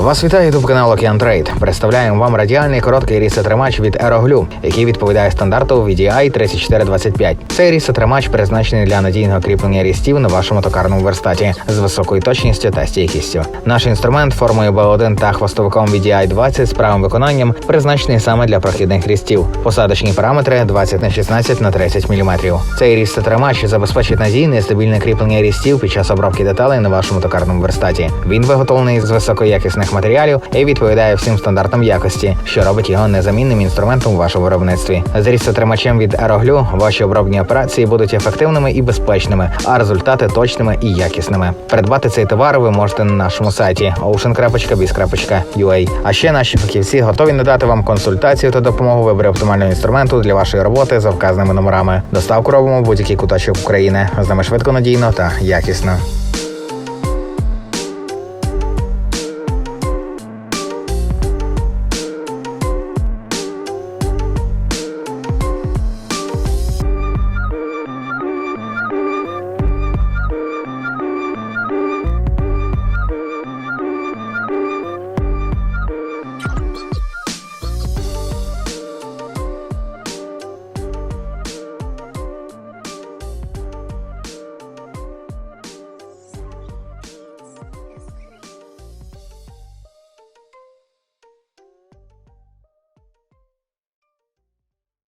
Вас вітає ютуб канал Океан Трейд. Представляємо вам радіальний короткий рісетримач від Aeroglue, який відповідає стандарту VDI 3425. Цей рісетримач призначений для надійного кріплення рістів на вашому токарному верстаті з високою точністю та стійкістю. Наш інструмент формою B1 та хвостовиком VDI 20 з правим виконанням призначений саме для прохідних рістів. Посадочні параметри 20 на 16 на 30 мм. Цей рісетримач забезпечить надійне і стабільне кріплення рістів під час обробки деталей на вашому токарному верстаті. Він виготовлений з високоякісних матеріалів і відповідає всім стандартам якості, що робить його незамінним інструментом у вашому виробництві. З різцетримачем від Aeroglue ваші обробні операції будуть ефективними і безпечними, а результати точними і якісними. Придбати цей товар ви можете на нашому сайті ocean.biz.ua. А ще наші фахівці готові надати вам консультацію та допомогу виборі оптимального інструменту для вашої роботи за вказаними номерами. Доставку робимо в будь-який куточок України. З нами швидко, надійно та якісно.